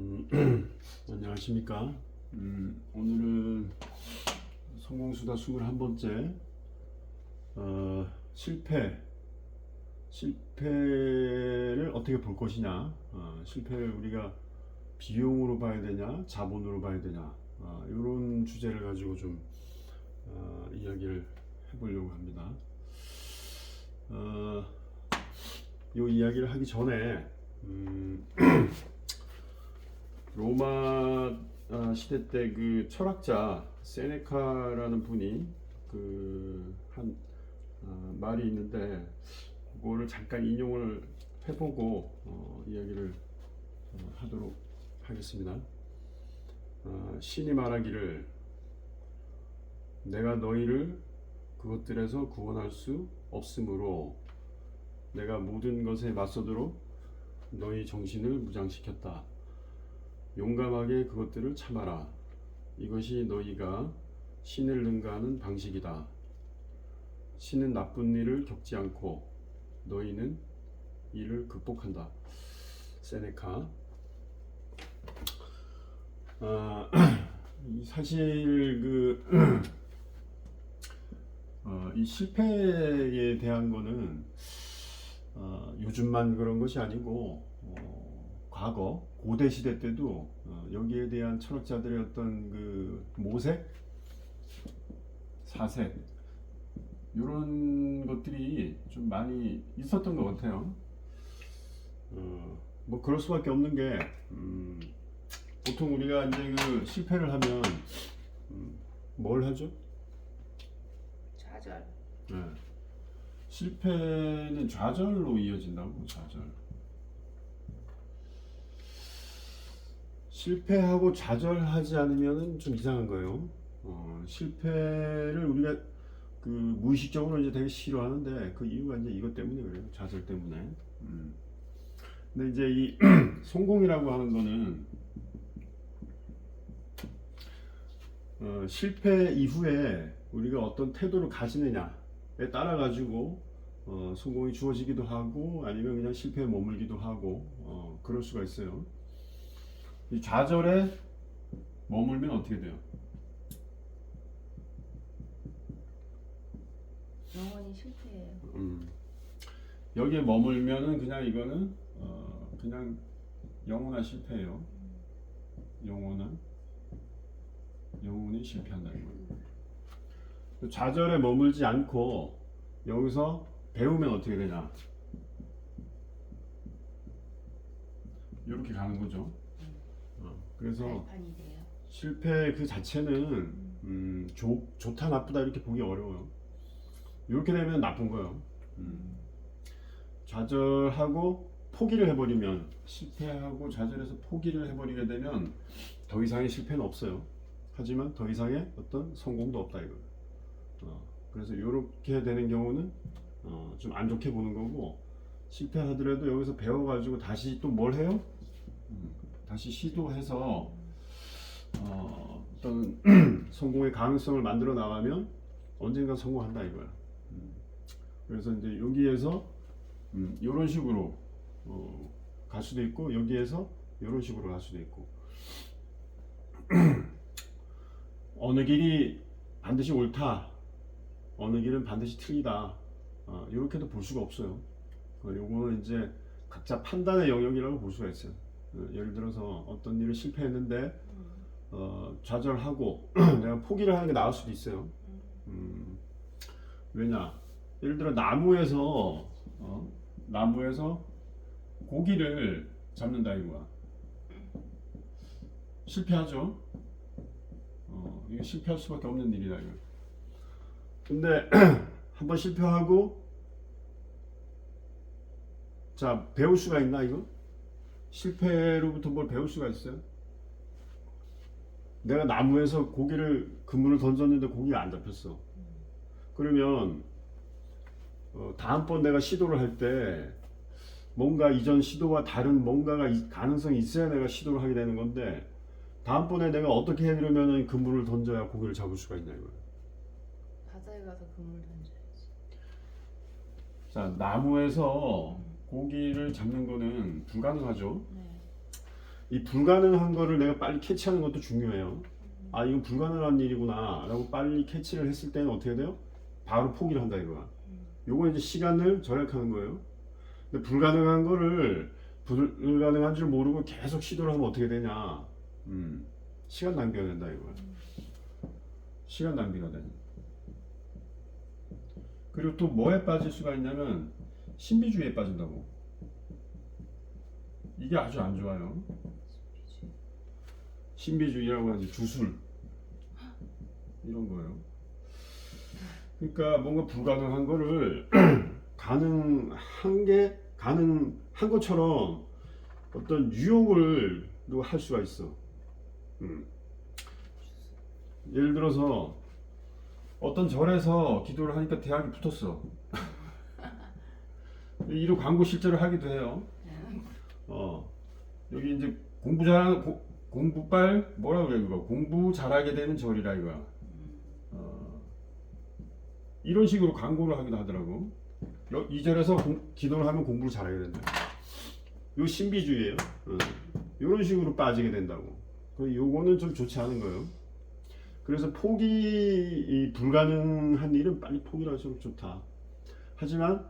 음, 안녕하십니까. 음, 오늘은 성공수다 21번째 어, 실패 실패를 어떻게 볼 것이냐 어, 실패를 우리가 비용으로 봐야 되냐 자본으로 봐야 되냐 어, 이런 주제를 가지고 좀 어, 이야기를 해보려고 합니다. 어, 이 이야기를 하기 전에 음, 로마 아, 시대 때 그 철학자 세네카라는 분이 그한 아, 말이 있는데 그거를 잠깐 인용을 해보고 어, 이야기를 어, 하도록 하겠습니다. 아, 신이 말하기를 내가 너희를 그것들에서 구원할 수 없으므로 내가 모든 것에 맞서도록 너희 정신을 무장시켰다. 용감하게 그것들을 참아라. 이것이 너희가 신을 능가하는 방식이다. 신은 나쁜 일을 겪지 않고 너희는 이를 극복한다. 세네카. 아, 이 사실 그, 어, 이 실패에 대한 거는 어, 요즘만 그런 것이 아니고 어, 과거 고대 시대 때도 어, 여기에 대한 철학자들의 어떤 그 모색, 사색 이런 것들이 좀 많이 있었던 것 같아요. 어, 뭐 그럴 수밖에 없는 게 음, 보통 우리가 이제 그 실패를 하면 음, 뭘 하죠? 좌절. 네. 실패는 좌절로 이어진다고 좌절. 실패하고 좌절하지 않으면은 좀 이상한 거예요. 어, 실패를 우리가 그 무의식적으로 이제 되게 싫어하는데 그 이유가 이제 이것 때문에 그래요. 좌절 때문에. 음. 근데 이제 이 성공이라고 하는 거는 어, 실패 이후에 우리가 어떤 태도를 가지느냐에 따라 가지고 어, 성공이 주어지기도 하고 아니면 그냥 실패에 머물기도 하고 어, 그럴 수가 있어요. 이 좌절에 머물면 어떻게 돼요? 영원히 실패해요. 음, 여기에 머물면은 그냥 이거는 어, 그냥 영원한 실패예요. 영원한 영원히 실패한다는 거예요. 좌절에 머물지 않고 여기서 배우면 어떻게 되냐? 이렇게 가는 거죠. 어, 그래서 발판이 돼요. 실패 그 자체는 음, 좋, 좋다 나쁘다 이렇게 보기 어려워요. 이렇게 되면 나쁜 거예요. 음. 좌절하고 포기를 해버리면 실패하고 좌절해서 포기를 해버리게 되면 더 이상의 실패는 없어요. 하지만 더 이상의 어떤 성공도 없다 이거. 어, 그래서 이렇게 되는 경우는 어, 좀 안 좋게 보는 거고 실패하더라도 여기서 배워가지고 다시 또 뭘 해요? 음, 다시 시도해서 어, 어떤 성공의 가능성을 만들어 나가면 언젠가 성공한다 이거야. 음, 그래서 이제 여기에서 음, 이런 식으로 어, 갈 수도 있고 여기에서 이런 식으로 갈 수도 있고 어느 길이 반드시 옳다 어느 길은 반드시 틀리다 어, 이렇게도 볼 수가 없어요. 어, 요거는 이제 각자 판단의 영역이라고 볼 수가 있어요. 어, 예를 들어서 어떤 일을 실패했는데 어, 좌절하고 내가 포기를 하는 게 나을 수도 있어요. 음, 왜냐? 예를 들어 나무에서 어, 나무에서 고기를 잡는다 이거야. 실패하죠. 어, 이게 실패할 수밖에 없는 일이다 이거. 근데 한번 실패하고 자 배울 수가 있나 이거? 실패로부터 뭘 배울 수가 있어요? 내가 나무에서 고기를 그물을 던졌는데 고기가 안 잡혔어. 그러면 어, 다음번 내가 시도를 할 때 뭔가 이전 시도와 다른 뭔가가 이- 가능성이 있어야 내가 시도를 하게 되는 건데 다음번에 내가 어떻게 해그러면은 그물을 던져야 고기를 잡을 수가 있냐 이거야. 바다에 가서 그물 던져야지. 자 나무에서 고기를 잡는 거는 불가능하죠. 네. 이 불가능한 거를 내가 빨리 캐치하는 것도 중요해요. 아 이건 불가능한 일이구나라고 빨리 캐치를 했을 때는 어떻게 돼요? 바로 포기를 한다 이거야. 요거 이제 시간을 절약하는 거예요. 근데 불가능한 거를 불가능한 줄 모르고 계속 시도를 하면 어떻게 되냐? 음, 시간 낭비가 된다 이거야. 시간 낭비가 돼. 그리고 또 뭐에 빠질 수가 있냐면 신비주의에 빠진다고. 이게 아주 안 좋아요. 신비주의라고 하지 주술 이런 거예요. 그러니까 뭔가 불가능한 거를 가능한 게 가능한 것처럼 어떤 유혹을 또할 수가 있어. 음. 예를 들어서 어떤 절에서 기도를 하니까 대학이 붙었어. 이런 광고 실제로 하기도 해요. 어 여기 이제 공부 잘하는 고- 공부빨 뭐라 그래 그거 공부 잘하게 되는 절이라 이거야. 어, 이런 식으로 광고를 하기도 하더라고. 여- 이 절에서 공- 기도를 하면 공부를 잘하게 된다. 요 신비주의예요. 어. 이런 식으로 빠지게 된다고. 그 요거는 좀 좋지 않은 거예요. 그래서 포기 이 불가능한 일은 빨리 포기를 할수록 좋다. 하지만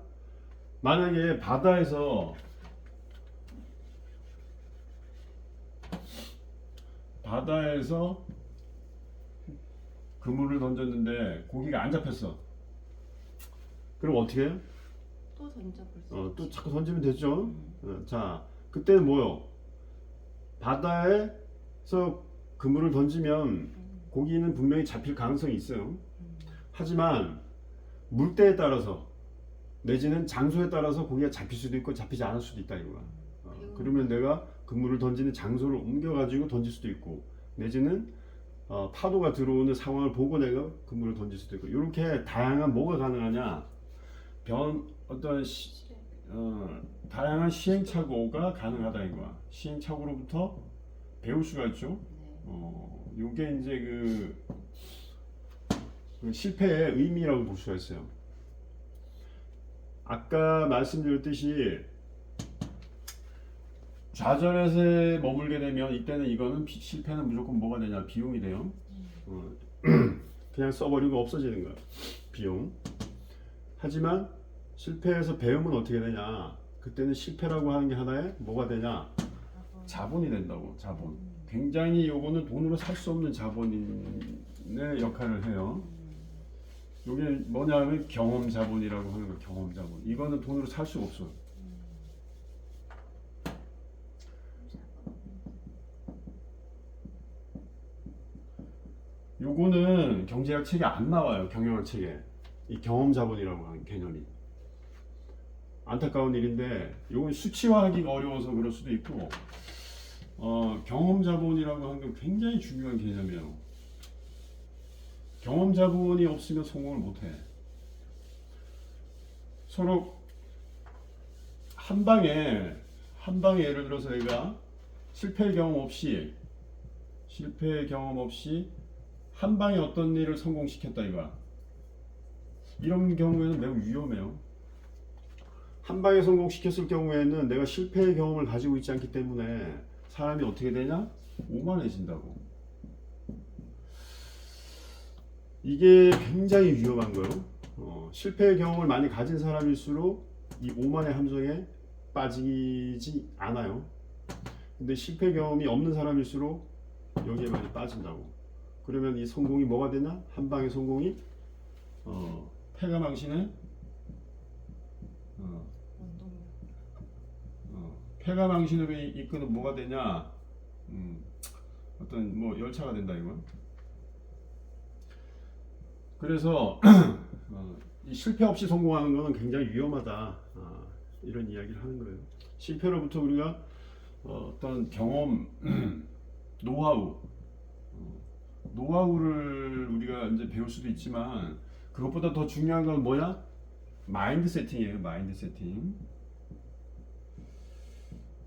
만약에 바다에서 바다에서 그물을 던졌는데 고기가 안 잡혔어. 그럼 어떻게 해요? 또 던져볼 수 어, 또 있지. 자꾸 던지면 되죠. 음. 어, 자, 그때는 뭐요? 바다에서 그물을 던지면 음. 고기는 분명히 잡힐 가능성이 있어요. 음. 하지만 물때에 따라서 내지는 장소에 따라서 고기가 잡힐 수도 있고 잡히지 않을 수도 있다 이거야. 어, 배우는 그러면 내가 그물을 던지는 장소를 옮겨가지고 던질 수도 있고 내지는 어, 파도가 들어오는 상황을 보고 내가 그물을 던질 수도 있고 이렇게 다양한 뭐가 가능하냐 변 어떤 시. 어, 다양한 시행착오가 가능하다 이거야. 시행착오로부터 배울 수가 있죠. 네. 어, 요게 이제 그, 그 실패의 의미라고 볼 수가 있어요. 아까 말씀드렸듯이 좌절에서 머물게 되면 이때는 이거는 비- 실패는 무조건 뭐가 되냐 비용이 돼요. 어, 그냥 써버리고 없어지는 거야 비용. 하지만 실패해서 배우면 어떻게 되냐? 그때는 실패라고 하는 게 하나의 뭐가 되냐? 자본이 된다고 자본. 음. 굉장히 요거는 돈으로 살 수 없는 자본의 역할을 해요. 음. 요게 뭐냐면 경험 자본이라고 하는 거 경험 자본. 이거는 돈으로 살 수가 없어. 요거는 경제학 책에 안 나와요. 경영학 책에. 이 경험 자본이라고 하는 개념이. 안타까운 일인데 요건 수치화하기가 어려워서 그럴 수도 있고 어, 경험 자본이라고 하는 건 굉장히 중요한 개념이에요. 경험 자본이 없으면 성공을 못 해. 서로 한 방에 한 방에 예를 들어서 내가 실패 경험 없이 실패 경험 없이 한 방에 어떤 일을 성공시켰다 이거야. 이런 경우에는 매우 위험해요. 한 방에 성공시켰을 경우에는 내가 실패의 경험을 가지고 있지 않기 때문에 사람이 어떻게 되냐? 오만해진다고. 이게 굉장히 위험한 거예요. 어, 실패의 경험을 많이 가진 사람일수록 이 오만의 함정에 빠지지 않아요. 근데 실패 경험이 없는 사람일수록 여기에 많이 빠진다고. 그러면 이 성공이 뭐가 되냐? 한 방의 성공이 어, 패가 망신에 어. 어, 패가 망신으로 이- 이끄는 뭐가 되냐? 음, 어떤 뭐 열차가 된다 이건. 그래서 어, 이 실패 없이 성공하는 것은 굉장히 위험하다. 아, 이런 이야기를 하는 거예요. 실패로부터 우리가 어, 어떤 경험, 노하우, 어, 노하우를 우리가 이제 배울 수도 있지만 그것보다 더 중요한 건 뭐야? 마인드 세팅이에요. 마인드 세팅.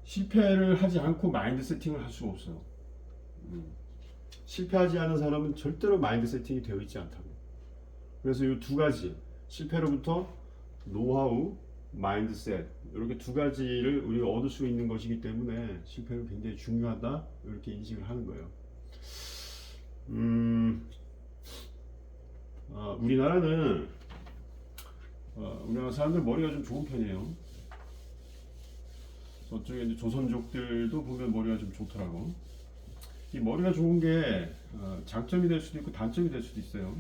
실패를 하지 않고 마인드 세팅을 할 수가 없어요. 음. 실패하지 않은 사람은 절대로 마인드 세팅이 되어 있지 않다고. 그래서 이 두 가지 실패로부터 노하우 마인드셋 이렇게 두 가지를 우리가 얻을 수 있는 것이기 때문에 실패는 굉장히 중요하다 이렇게 인식을 하는 거예요. 음, 어, 우리나라는 어, 우리나라 사람들 머리가 좀 좋은 편이에요. 저쪽에 이제 조선족들도 보면 머리가 좀 좋더라고. 이 머리가 좋은 게 어, 장점이 될 수도 있고 단점이 될 수도 있어요.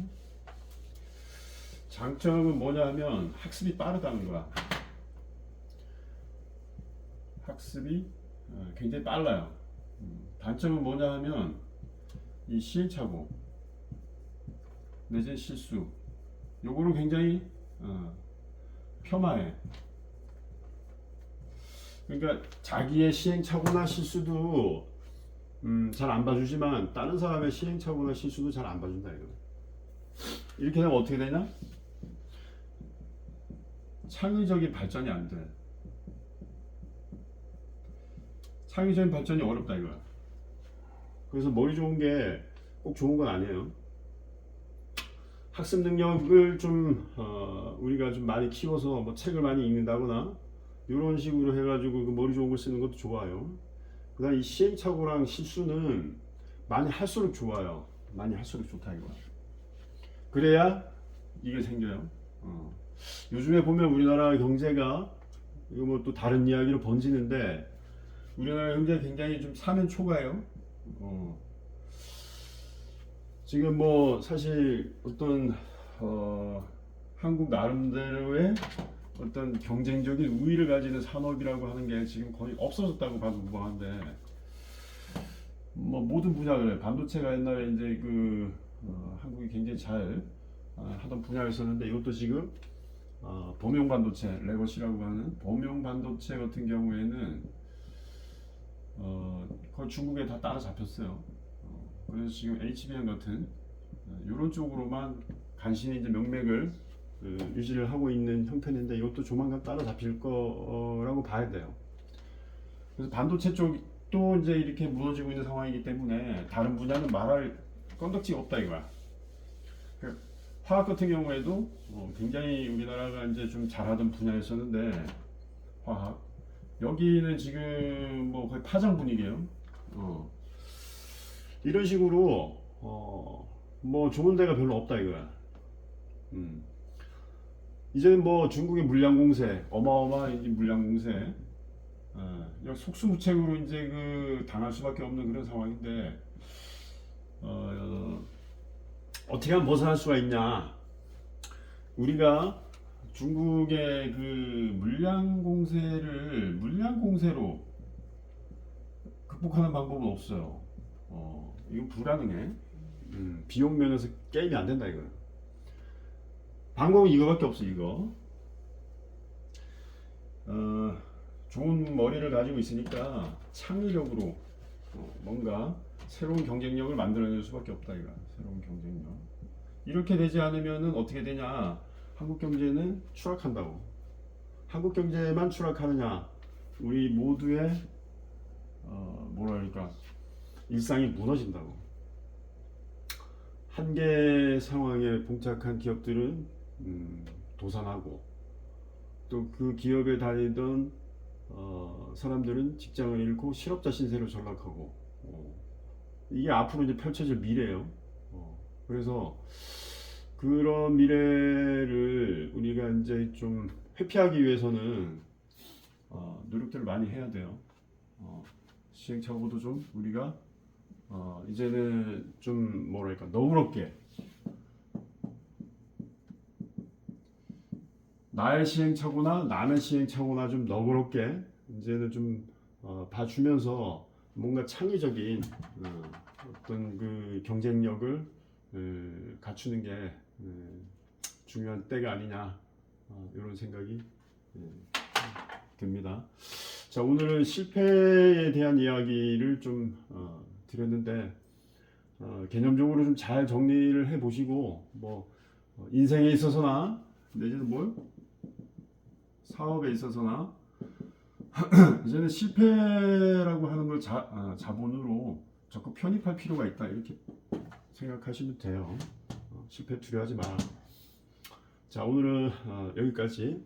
장점은 뭐냐 하면 학습이 빠르다는 거야. 학습이 어, 굉장히 빨라요. 음, 단점은 뭐냐 하면 이 시행착오 내지는 실수 요거는 굉장히 어, 폄하해. 그러니까 자기의 시행착오나 실수도 음, 잘 안 봐주지만 다른 사람의 시행착오나 실수도 잘 안 봐준다 이거. 이렇게 되면 어떻게 되냐? 창의적인 발전이 안 돼. 창의적인 발전이 어렵다 이거야. 그래서 머리 좋은 게 꼭 좋은 건 아니에요. 학습 능력을 좀 어, 우리가 좀 많이 키워서 뭐 책을 많이 읽는다거나 이런 식으로 해가지고 그 머리 좋은 걸 쓰는 것도 좋아요. 그다음 이 시행착오랑 실수는 많이 할수록 좋아요. 많이 할수록 좋다 이거. 그래야 이게 생겨요. 어. 요즘에 보면 우리나라 경제가 이거 뭐 또 다른 이야기로 번지는데 우리나라 경제 가 굉장히 좀 사면 초가예요. 어. 지금 뭐 사실 어떤 어, 한국 나름대로의 어떤 경쟁적인 우위를 가지는 산업이라고 하는 게 지금 거의 없어졌다고 봐도 무방한데 뭐 모든 분야 그래 반도체가 옛날에 이제 그 어, 한국이 굉장히 잘 어, 하던 분야였었는데 이것도 지금 어, 범용 반도체 레거시라고 하는 범용 반도체 같은 경우에는 어, 거의 중국에 다 따라잡혔어요. 어, 그래서 지금 HBM 같은 이런 쪽으로만 간신히 이제 명맥을 그, 유지를 하고 있는 형태인데 이것도 조만간 따라잡힐 거라고 봐야 돼요. 그래서 반도체 쪽도 이제 이렇게 무너지고 있는 상황이기 때문에 다른 분야는 말할 건덕지가 없다 이거야. 그 화학 같은 경우에도 어, 굉장히 우리나라가 이제 좀 잘하던 분야였었는데 화학 여기는 지금 뭐 거의 파장 분위기예요. 어. 이런 식으로 어, 뭐 좋은 데가 별로 없다 이거야. 음. 이제는 뭐 중국의 물량 공세 어마어마한 물량 공세 어, 속수무책으로 이제 그 당할 수밖에 없는 그런 상황인데 어, 어떻게 하면 벗어날 수가 있냐 우리가 중국의 그 물량 공세를 물량 공세로 극복하는 방법은 없어요. 어, 이건 불가능해. 음, 비용 면에서 게임이 안 된다 이거는. 방법은 이거밖에 없어 이거. 어, 좋은 머리를 가지고 있으니까 창의력으로 어, 뭔가 새로운 경쟁력을 만들어낼 수밖에 없다 이거. 새로운 경쟁력. 이렇게 되지 않으면은 어떻게 되냐? 한국 경제는 추락한다고. 한국 경제만 추락하느냐? 우리 모두의 어, 뭐랄까 일상이 무너진다고. 한계 상황에 봉착한 기업들은 음, 도산하고 또 그 기업에 다니던 어, 사람들은 직장을 잃고 실업자 신세로 전락하고 어, 이게 앞으로 이제 펼쳐질 미래예요. 어, 그래서 그런 미래를 우리가 이제 좀 회피하기 위해서는 어, 노력들을 많이 해야 돼요. 어, 시행착오도 좀 우리가 어, 이제는 좀 뭐랄까 너그럽게 나의 시행착오나 남의 시행착오나 좀 너그럽게 이제는 좀 어, 봐주면서 뭔가 창의적인 어, 어떤 그 경쟁력을 에, 갖추는 게 에, 중요한 때가 아니냐 어, 이런 생각이 에, 듭니다. 자 오늘은 실패에 대한 이야기를 좀 어, 드렸는데 어, 개념적으로 좀 잘 정리를 해 보시고 뭐 어, 인생에 있어서나 내지는 뭘 사업에 있어서나 이제는 실패라고 하는 걸 자, 아, 자본으로 적극 편입할 필요가 있다 이렇게 생각하시면 돼요. 어, 실패 두려워하지 마라. 자 오늘은 어, 여기까지